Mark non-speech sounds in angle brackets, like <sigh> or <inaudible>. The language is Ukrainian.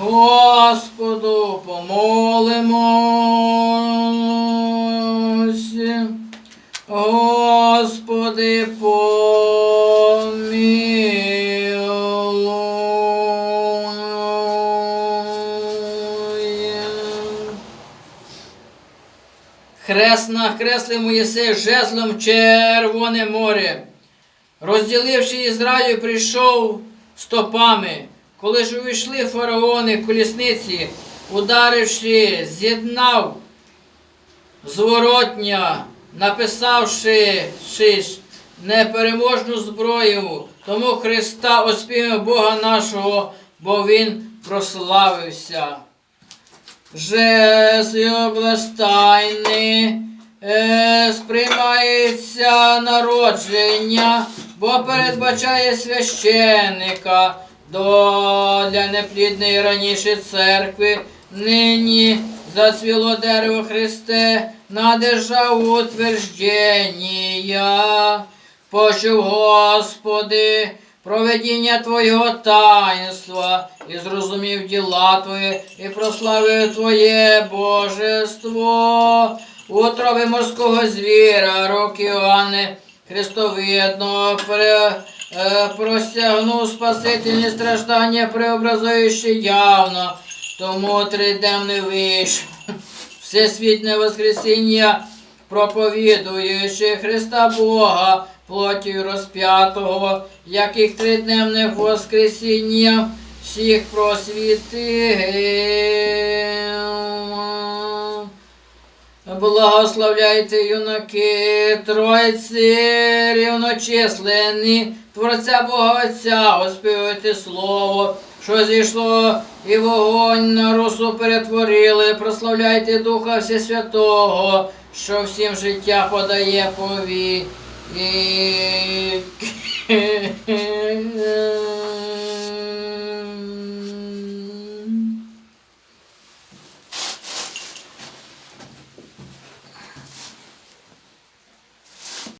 Господу помолимось. Хрест накреслив Моїсей жезлом Червоне море. Розділивши Ізраїль, прийшов стопами. Коли ж увійшли фараони колісниці, ударивши, з'єднав зворотня, написавши непереможну зброю, тому Христа оспіваємо Бога нашого, бо Він прославився. Жесли областайни, е, сприймається народження, бо передбачає священника доля неплідної раніше церкви, нині зацвіло дерево Христе на державу утверждення. Почув, Господи, проведіння Твого таїнства, і зрозумів діла Твої, і прославив Твоє божество. Утроби морського звіра, роки Іоанни, Христовидного, е, простягнув спасительні страждання, преобразуючи явно, тому триденний вийшов. <laughs> Всесвітне Воскресіння, проповідуючи Христа Бога, плотію розп'ятого, яких тридневних Воскресіння всіх просвітив. Благословляйте юнаки, тройці рівночислені, Творця Бога Отця, оспівуйте слово, що зійшло і вогонь на росу перетворили, прославляйте Духа Всесвятого, що всім життя подає Yeah.